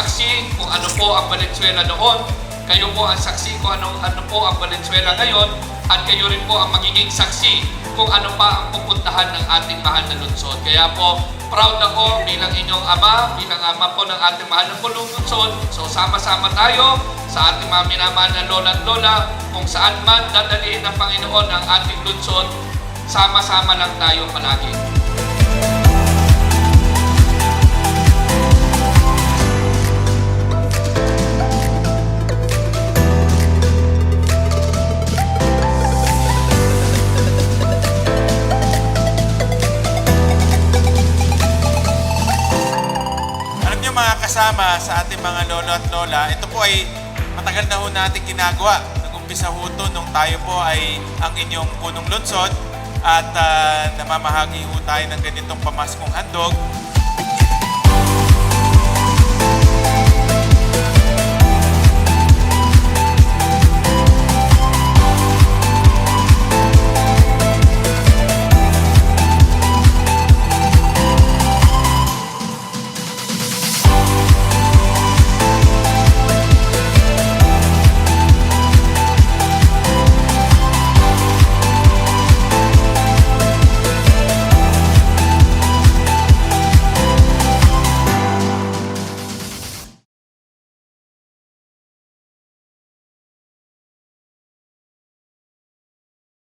saksi kung ano po ang Valenzuela noon. Kayo po ang saksi kung ano, ano po ang Valenzuela ngayon. At kayo rin po ang magiging saksi kung ano pa ang pupuntahan ng ating mahal na lungsod. Kaya po, proud ako bilang inyong ama, bilang ama po ng ating mahal na lungsod. So sama-sama tayo sa ating mga minamahal na lola at lola kung saan man dadalhin ng Panginoon ang ating lungsod. Sama-sama lang tayo palagi. Mga kasama sa ating mga lolo at lola, ito po ay matagal na ho natin ginagawa. Nag-umpisa ho ito nung tayo po ay ang inyong punong lunsod at ah, namamahagi ho tayo ng ganitong pamaskong handog